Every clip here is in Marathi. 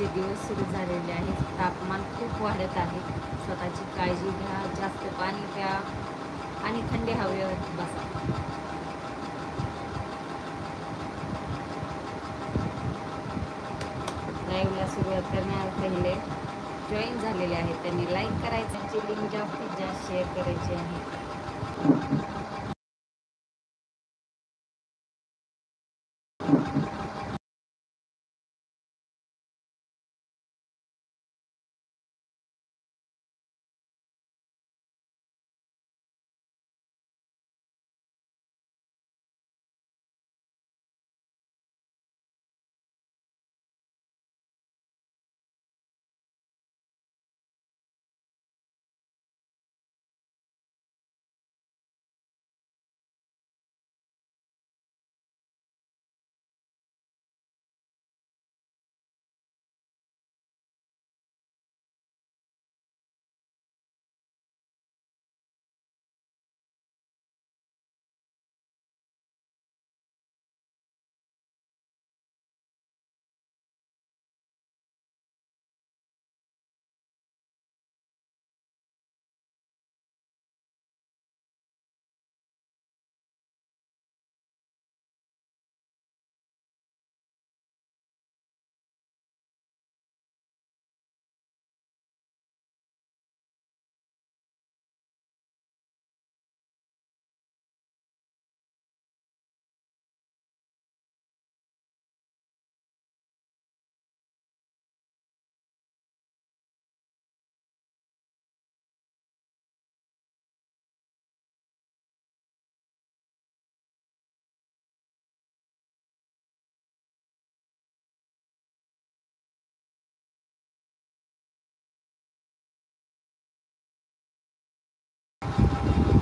थंडीचे दिवस सुरू झालेले आहेत तापमान खूप वाढत आहे. स्वतःची काळजी घ्या जास्त पाणी प्या आणि थंडी हवेवर बसा. लाईव्हला सुरुवात करण्या पहिले. जॉईन झालेले आहेत त्यांनी. लाईक करायचं लिंक जास्तीत जास्त शेअर करायची आहे.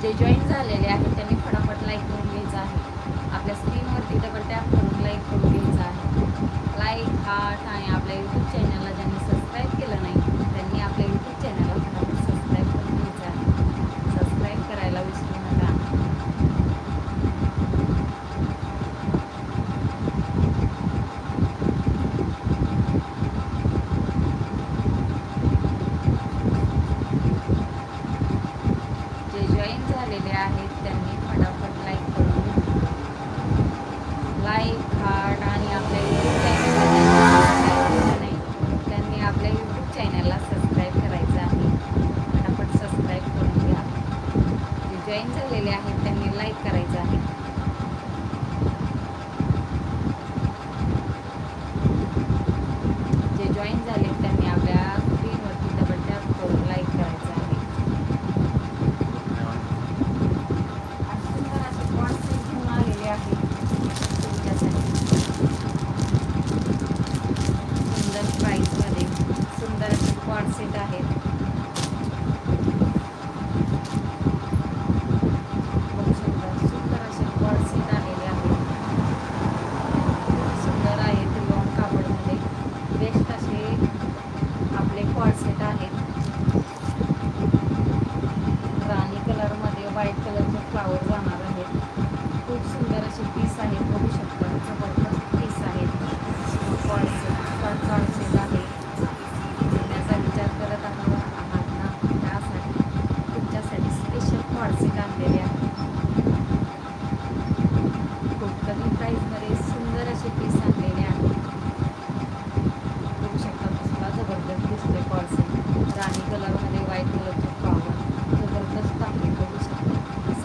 que yo instale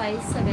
faz saber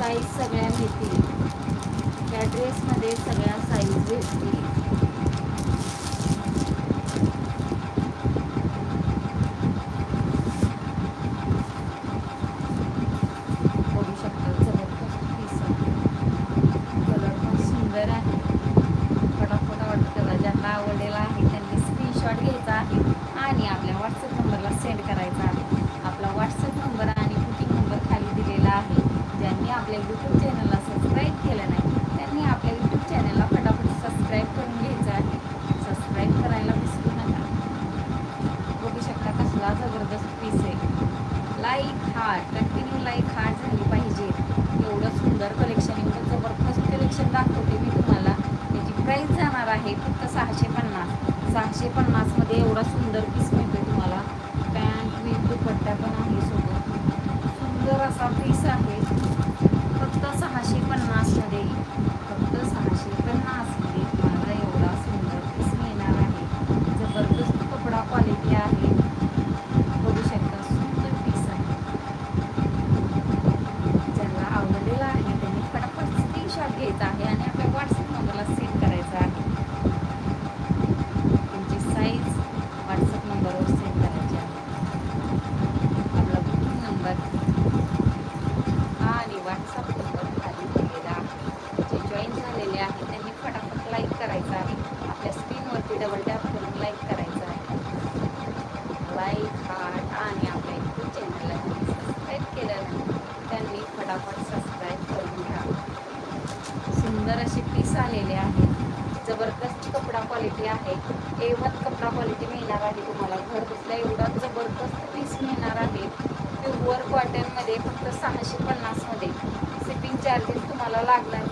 size सगळ्या मिळतील त्या ड्रेसमध्ये सगळ्या साईज भेटतील सहाशे पन्नासमध्ये एवढा सुंदर पीस लाईक हार्ट आणि आपल्या यूट्यूब चॅनलला सबस्क्राईब केलं त्यांनी फटाफट सबस्क्राईब करून घ्या. सुंदर असे पीस आलेले आहे. जबरदस्त कपडा क्वालिटी आहे. एवढ कपडा क्वालिटी मिळणार आहे तुम्हाला घर बसल्या एवढा जबरदस्त पीस मिळणार आहे प्युअर कॉटनमध्ये फक्त सहाशे पन्नासमध्ये. शिपिंग चार्जेस तुम्हाला लागणार.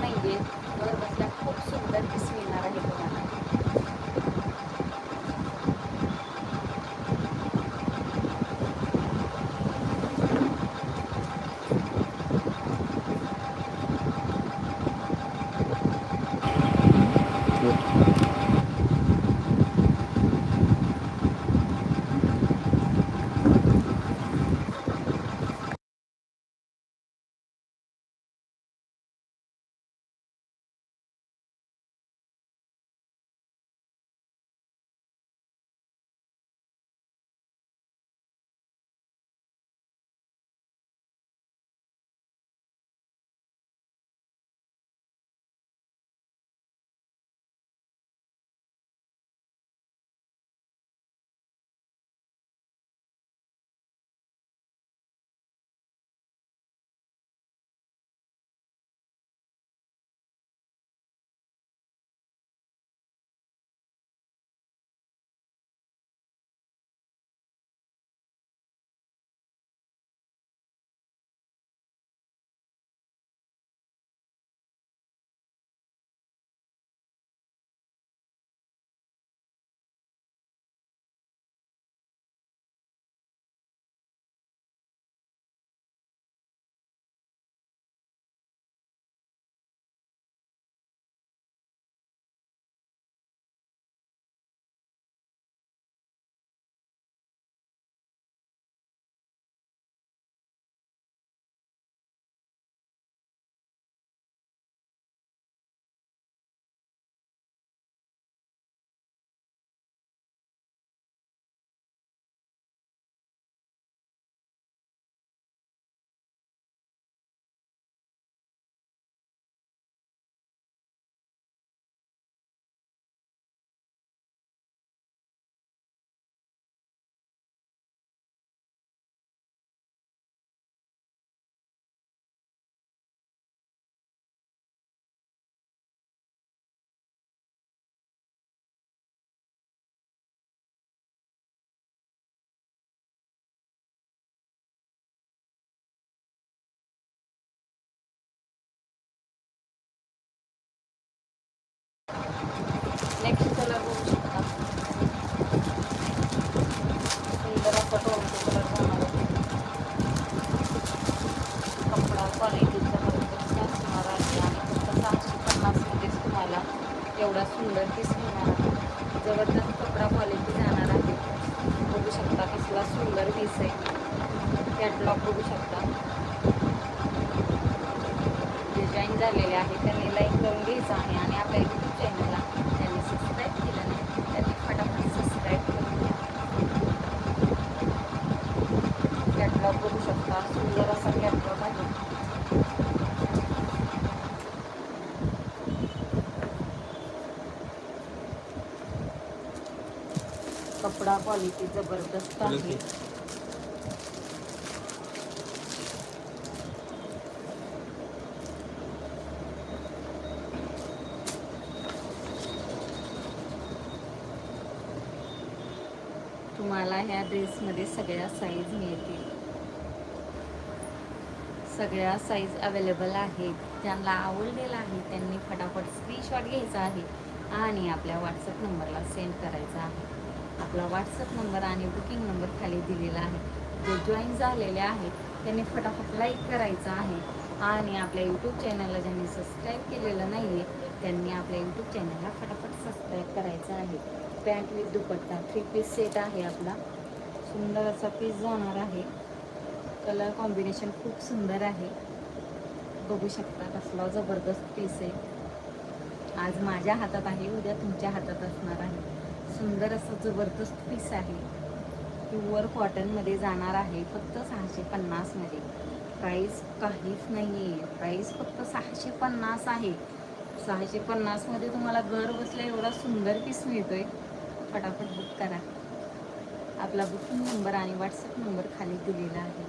सुंदर पीस मिळणार आहे. जबरदस्त कपडा क्वालिटी जाणार आहे. बघू शकता कसला सुंदर पीस आहे. कॅटलॉग बघू शकता. डिझाईन झालेले आहे. त्यांनी लाईक करून घ्यायचं आहे आणि आपल्या यूट्यूब चॅनलला त्यांनी सबस्क्राईब केलं नाही त्यांनी फटाफट सबस्क्राईब करून घ्या कॅटलॉग बघू शकता सुंदर असा कॅटलॉग आहे कपडा क्वालिटी जबरदस्त आहे. तुम्हाला ह्या ड्रेसमध्ये सगळ्या साईज मिळतील. सगळ्या साईज अवेलेबल आहेत. ज्यांना आवडलेला आहे त्यांनी फटाफट स्क्रीनशॉट घ्यायचा आहे आणि आपल्या व्हॉट्सअप नंबरला सेंड करायचा आहे. आपला व्हॉट्सअप नंबर आणि बुकिंग नंबर खाली दिलेला आहे. जे जॉईन झालेले आहेत. त्यांनी फटाफट लाईक करायचं आहे. आणि आपल्या यूट्यूब चॅनलला ज्यांनी सबस्क्राईब केलेलं नाही आहे त्यांनी आपल्या यूट्यूब चॅनलला फटाफट सबस्क्राईब करायचं आहे. Pant with dupatta three piece set आहे आपला. सुंदर असा पीस जाणार आहे. कलर कॉम्बिनेशन खूप सुंदर आहे. बघू शकता कसला जबरदस्त पीस आहे. आज माझ्या हातात आहे उद्या तुमच्या हातात असणार आहे. सुंदर असं जबरदस्त पीस आहे. प्युअर कॉटनमध्ये जाणार आहे फक्त सहाशे पन्नासमध्ये प्राईस काहीच नाही आहे प्राईस फक्त सहाशे पन्नास आहे. सहाशे पन्नासमध्ये तुम्हाला घर बसल्या एवढा सुंदर पीस मिळतो आहे फटाफट बुक करा. आपला बुकिंग नंबर आणि व्हॉट्सअप नंबर खाली दिलेला आहे.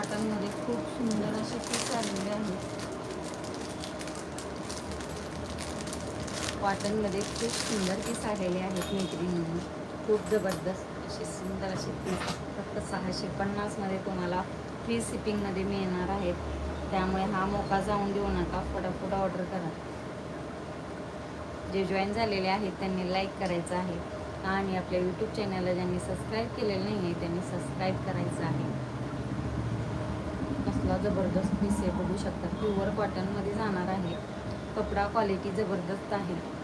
पाटांमध्ये खूप सुंदर असे पीस आलेले आहेत. कॉटनमध्ये खूप सुंदर पीस आलेले आहेत मैत्रिणींनी. खूप जबरदस्त असे सुंदर असे पीस फक्त सहाशे पन्नासमध्ये तुम्हाला फ्री शिपिंगमध्ये मिळणार आहेत. त्यामुळे हा मोका जाऊन देऊ नका. फटाफट ऑर्डर करा. जे जॉईन झालेले आहेत त्यांनी लाईक करायचं आहे. आणि आपल्या यूट्यूब चॅनलला ज्यांनी सबस्क्राईब केलेलं नाही आहे त्यांनी सबस्क्राईब करायचं आहे. कसला जबरदस्त पीस आहे बघू शकता. प्युअर कॉटनमध्ये जाणार आहे. कपडा क्वालिटी जबरदस्त आहे.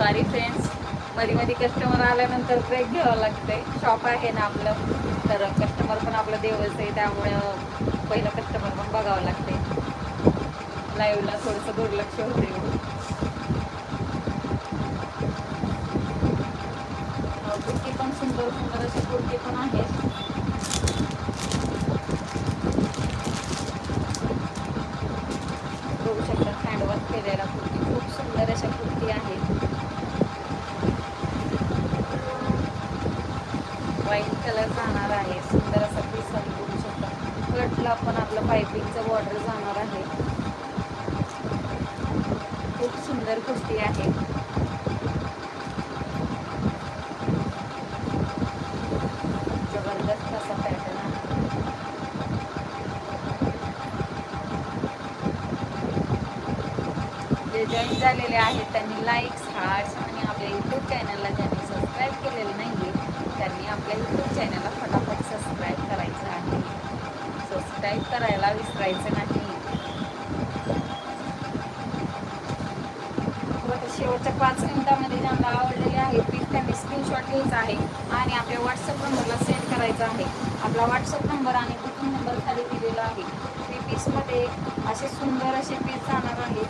सॉरी फ्रेंड्समध्ये मध्ये कस्टमर आल्यानंतर ब्रेक घ्यावं लागते शॉप आहे ना आपलं तर कस्टमर पण आपलं देवच आहे त्यामुळं पहिलं कस्टमर पण बघावं लागते लाईव्हला थोडंसं दुर्लक्ष होते कुर्ती पण सुंदर सुंदर अशी कुर्ती पण आहेत बघू शकता हँडवर्क केलेला कुर्ती. खूप सुंदर अशा कुर्ती आहेत व्हाईट कलर जाणार आहे सुंदर असा पीस आपण बघू शकता कटला पण आपलं पायपिंगचं बॉर्डर जाणार आहे. खूप सुंदर कुर्ती आहे. जबरदस्त असा पॅटर्न आहे. जे जॉईन झालेले आहेत त्यांनी लाईक्स हार्ट्स आणि आपल्या यूट्यूब चॅनलला ज्यांनी सबस्क्राईब केलेलं नाही आहे त्यांनी आपल्या यूट्यूब चॅनलला फटाफट सबस्क्राईब करायचं आहे. सबस्क्राईब करायला विसरायचं नाही. शेवटच्या पाच मिनिटामध्ये ज्यांना आवडलेले आहे प्लीज त्यांनी स्क्रीनशॉट घ्यायचा आहे आणि आपल्या व्हॉट्सअप नंबरला सेंड करायचा आहे. आपला व्हॉट्सअप नंबर आणि बुकिंग नंबर खाली दिलेला आहे. थ्री पीसमध्ये असे सुंदर असे पीस जाणार आहे.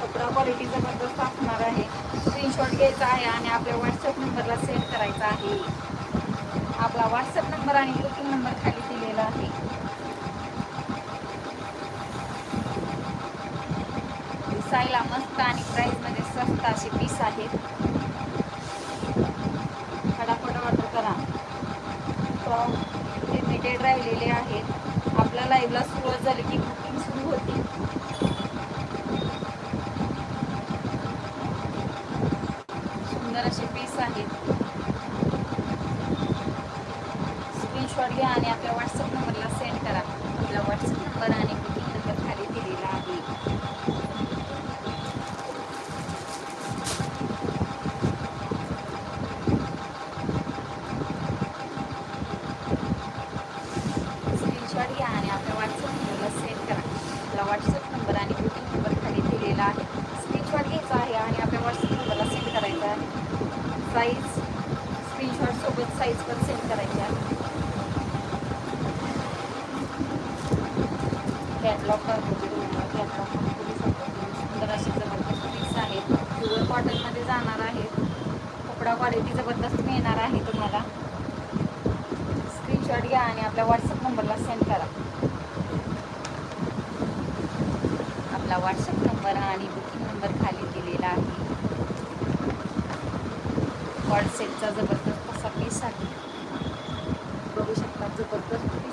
कपडा क्वालिटी जबरदस्त असणार आहे. स्क्रीनशॉट घ्यायचा आहे आणि आपल्या व्हॉट्सअप नंबरला सेंड करायचा आहे. आपला व्हॉट्सअप नंबर आणि बुकिंग नंबर खाली दिलेला आहे. दिसायला मस्त आणि प्राईजमध्ये स्वस्त असे पीस आहेत. फटाफट ऑर्डर करा. हो, फ्रॉक लिमिटेड राहिलेले आहेत. आपल्या लाईव्हला सुरुवात झाली की बुकिंग सुरू होती सुंदर असे पीस आहेत स्क्रीनशॉट घ्या आणि आपल्या व्हॉट्सअप नंबरला सेंड करा आपला व्हॉट्सअप नंबर आणि बुकिंग नंबर खाली दिलेला आहे स्क्रीनशॉट घ्या आणि आपल्या व्हॉट्सअप नंबरला सेंड करा आपला व्हॉट्सअप नंबर आणि बुकिंग नंबर खाली दिलेला आहे स्क्रीनशॉट घ्यायचा आहे आणि आपल्या व्हॉट्सअप नंबरला सेंड करायचा आहे साईज स्क्रीनशॉट सोबत साईज पण सेंड करायची आहे कॅटलॉग कॅटलॉग म्हणजे सुंदर असे जबरदस्त पीस आहे प्युअर कॉटनमध्ये जाणार आहेत. कपडा क्वालिटी जबरदस्त मिळणार आहे तुम्हाला. स्क्रीनशॉट घ्या आणि आपल्या व्हॉट्सअप नंबरला सेंड करा. आपला व्हॉट्सअप नंबर आणि बुकिंग नंबर खाली दिलेला आहे. व्हॉट्सअपचा जबरदस्त असा पीस आहे बघू शकता जबरदस्त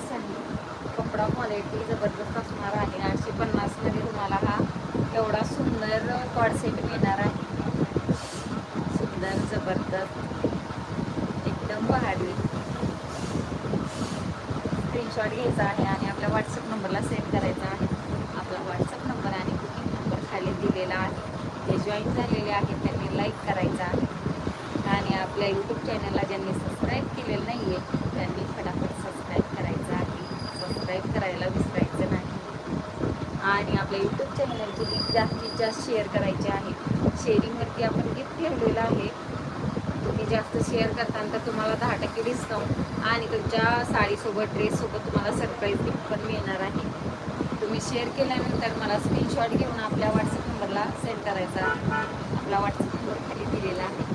कपडा क्वालिटी जबरदस्त असणार आहे. आठशे पन्नासमध्ये तुम्हाला हा एवढा सुंदर कॉडसेट मिळणार आहे. सुंदर जबरदस्त. एकदम भारी. स्क्रीनशॉट घ्यायचा आहे आणि आपल्या व्हॉट्सअप नंबरला सेंड करायचा आहे. आपला व्हॉट्सअप नंबर आणि बुकिंग नंबर खाली दिलेला आहे. जे जॉईन झालेले आहेत त्यांनी लाईक करायचा आहे. आणि आपल्या यूट्यूब चॅनलला ज्यांनी सबस्क्राईब केलेलं नाही आहे त्यांनी फटाफट सबस्क्राईब करायचं आहे सबस्क्राईब करायला विसरायचं नाही. आणि आपल्या यूट्यूब चॅनलची लिंक जास्तीत जास्त शेअर करायची आहे. शेअरिंगवरती आपण गिफ्ट ठेवलेलं आहे. तुम्ही जास्त शेअर करताना तर तुम्हाला दहा टक्के डिस्काउंट आणि तुमच्या साडीसोबत ड्रेससोबत तुम्हाला सरप्राईज गिफ्ट पण मिळणार आहे. तुम्ही शेअर केल्यानंतर मला स्क्रीनशॉट घेऊन आपल्या व्हॉट्सअप नंबरला सेंड करायचा. आपला व्हॉट्सअप नंबर खाली दिलेला आहे.